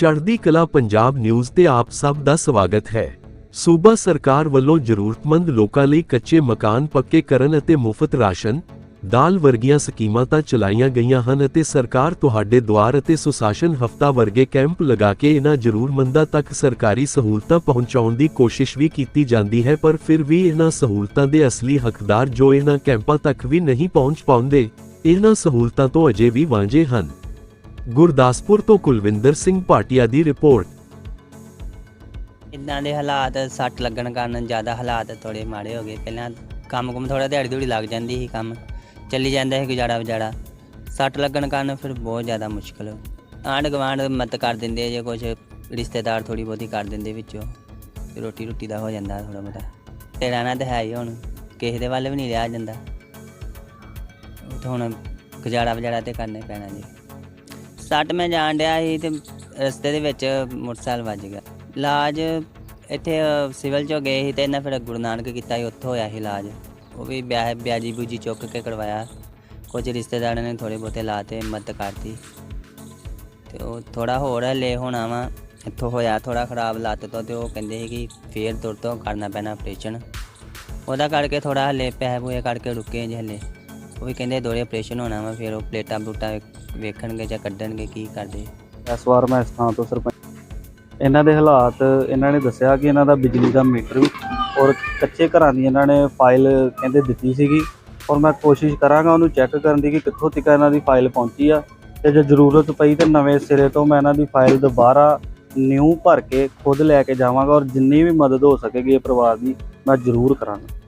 ਚੜ੍ਹਦੀ ਕਲਾ ਪੰਜਾਬ ਨਿਊਜ਼ ਤੇ ਆਪ ਸਭ ਦਾ ਸਵਾਗਤ ਹੈ। ਸੂਬਾ ਸਰਕਾਰ ਵੱਲੋਂ ਜ਼ਰੂਰਤਮੰਦ ਲੋਕਾਂ ਲਈ ਕੱਚੇ ਮਕਾਨ ਪੱਕੇ ਕਰਨ ਅਤੇ ਮੁਫਤ ਰਾਸ਼ਨ, ਦਾਲ ਵਰਗੀਆਂ ਸਕੀਮਾਂ ਤਾਂ ਚਲਾਈਆਂ ਗਈਆਂ ਹਨ ਅਤੇ ਸਰਕਾਰ ਤੁਹਾਡੇ ਦੁਆਰ ਅਤੇ ਸੁਸ਼ਾਸਨ ਹਫਤਾ ਵਰਗੇ ਕੈਂਪ ਲਗਾ ਕੇ ਇਹਨਾਂ ਜ਼ਰੂਰਮੰਦਾਂ ਤੱਕ ਸਰਕਾਰੀ ਸਹੂਲਤਾਂ ਪਹੁੰਚਾਉਣ ਦੀ ਕੋਸ਼ਿਸ਼ ਵੀ ਕੀਤੀ ਜਾਂਦੀ ਹੈ, ਪਰ ਫਿਰ ਵੀ ਇਹਨਾਂ ਸਹੂਲਤਾਂ ਦੇ ਅਸਲੀ ਹੱਕਦਾਰ ਜੋ ਇਹਨਾਂ ਕੈਂਪਾਂ ਤੱਕ ਵੀ ਨਹੀਂ ਪਹੁੰਚ ਪਾਉਂਦੇ, ਇਹਨਾਂ ਸਹੂਲਤਾਂ ਤੋਂ ਅਜੇ ਵੀ ਵਾਂਝੇ ਹਨ। ਗੁਰਦਾਸਪੁਰ ਤੋਂ ਕੁਲਵਿੰਦਰ ਸਿੰਘ ਭਾਟੀਆ ਦੀ ਰਿਪੋਰਟ। ਇਦਾਂ ਦੇ ਹਾਲਾਤ ਸੱਟ ਲੱਗਣ ਕਾਰਨ ਜ਼ਿਆਦਾ ਹਾਲਾਤ ਥੋੜੇ ਮਾੜੇ ਹੋ ਗਏ। ਪਹਿਲਾਂ ਕੰਮ ਕੁਮ ਥੋੜਾ ਦਿਹਾੜੀ ਦਿਹੜੀ ਲੱਗ ਜਾਂਦੀ ਸੀ ਕੰਮ, ਚੱਲੀ ਜਾਂਦਾ ਸੀ ਗੁਜ਼ਾਰਾ ਵਿਜਾੜਾ ਸੱਟ ਲੱਗਣ ਕਾਰਨ ਫਿਰ ਬਹੁਤ ਜ਼ਿਆਦਾ ਮੁਸ਼ਕਲ। ਹੋ ਆਂਢ ਗੁਆਂਢ ਮਦਦ ਕਰ ਦਿੰਦੇ ਜੇ ਕੁਝ ਰਿਸ਼ਤੇਦਾਰ ਥੋੜੀ ਬਹੁਤੀ ਕਰ ਦਿੰਦੇ ਵਿੱਚੋਂ। ਰੋਟੀ ਰੋਟੀ ਦਾ ਹੋ ਜਾਂਦਾ ਥੋੜਾ ਬਹੁਤਾ। ਤੇ ਰਹਿਣਾ ਤਾਂ ਹੈ ਹੀ ਹੁਣ, ਕਿਸੇ ਦੇ ਵੱਲ ਵੀ ਨਹੀਂ ਰਿਹਾ ਜਾਂਦਾ। ਉਹ ਤਾਂ ਹੁਣ ਗੁਜ਼ਾਰਾ ਵਜਾਰਾ ਤੇ ਕਰਨੇ ਪੈਣਾ ਜੀ। ਸੱਟ ਮੈਂ ਜਾਣ ਡਿਆ ਸੀ ਤੇ ਰਸਤੇ ਦੇ ਵਿੱਚ ਮੋਟਰਸਾਈਕਲ ਵੱਜ ਗਿਆ। ਇਲਾਜ ਇੱਥੇ ਸਿਵਲ ਚੋਂ ਗਏ ਸੀ ਤੇ ਇਹਨਾਂ ਫਿਰ ਗੁਰੂ ਨਾਨਕ ਕੀਤਾ ਸੀ, ਉੱਥੋਂ ਹੋਇਆ ਸੀ ਇਲਾਜ। ਉਹ ਵੀ ਵਿਆਹ, ਵਿਆਜੀ ਬੂਜੀ ਚੁੱਕ ਕੇ ਕਰਵਾਇਆ। ਕੁਝ ਰਿਸ਼ਤੇਦਾਰਾਂ ਨੇ ਥੋੜੇ ਬਹੁਤੇ ਲਾਤੇ ਮਦਦ ਕਰਤੀ। ਤੇ ਉਹ ਥੋੜਾ ਹੋਰ ਹਲੇ ਹੋਣਾ ਵਾ, ਇੱਥੋਂ ਹੋਇਆ ਥੋੜਾ ਖਰਾਬ ਲੱਤ ਤੋਂ ਤੇ ਉਹ ਕਹਿੰਦੇ ਸੀ ਕਿ ਫੇਰ ਤੁਰ ਤੋਂ ਕਰਨਾ ਪੈਣਾ ਆਪਰੇਸ਼ਨ ਉਹਦਾ ਕਰਕੇ ਥੋੜਾ ਹਲੇ ਪੈਸੇ ਪੂਏ ਕਰਕੇ ਰੁਕੇ ਜੇ ਹਲੇ। ਉਹ ਵੀ ਕਹਿੰਦੇ ਦੋਰੇ ਆਪਰੇਸ਼ਨ ਹੋਣਾ ਵਾ, ਫਿਰ ਉਹ ਪਲੇਟਾਂ ਪਲੂਟਾਂ ਵੇਖਣਗੇ ਜਾਂ ਕੱਢਣਗੇ, ਕੀ ਕਰਦੇ? ਇਸ ਵਾਰ ਮੈਂ ਇਸ ਥਾਂ ਤੋਂ ਸਰਪੰਚ ਇਹਨਾਂ ਦੇ ਹਾਲਾਤ, ਇਹਨਾਂ ਨੇ ਦੱਸਿਆ ਕਿ ਇਹਨਾਂ ਦਾ ਬਿਜਲੀ ਦਾ ਮੀਟਰ ਵੀ ਔਰ ਕੱਚੇ ਘਰਾਂ ਦੀ ਇਹਨਾਂ ਨੇ ਫਾਈਲ ਕਹਿੰਦੇ ਦਿੱਤੀ ਸੀਗੀ ਔਰ ਮੈਂ ਕੋਸ਼ਿਸ਼ ਕਰਾਂਗਾ ਉਹਨੂੰ ਚੈੱਕ ਕਰਨ ਦੀ ਕਿ ਕਿੱਥੋਂ ਤੱਕ ਇਹਨਾਂ ਦੀ ਫਾਈਲ ਪਹੁੰਚੀ ਆ ਤੇ ਜੇ ਜ਼ਰੂਰਤ ਪਈ ਤੇ ਨਵੇਂ ਸਿਰੇ ਤੋਂ ਮੈਂ ਇਹਨਾਂ ਦੀ ਫਾਈਲ ਦੁਬਾਰਾ ਨਿਊ ਭਰ ਕੇ ਖੁਦ ਲੈ ਕੇ ਜਾਵਾਂਗਾ ਔਰ ਜਿੰਨੀ ਵੀ ਮਦਦ ਹੋ ਸਕੇਗੀ ਇਹ ਪਰਿਵਾਰ ਦੀ ਮੈਂ ਜ਼ਰੂਰ ਕਰਾਂਗਾ।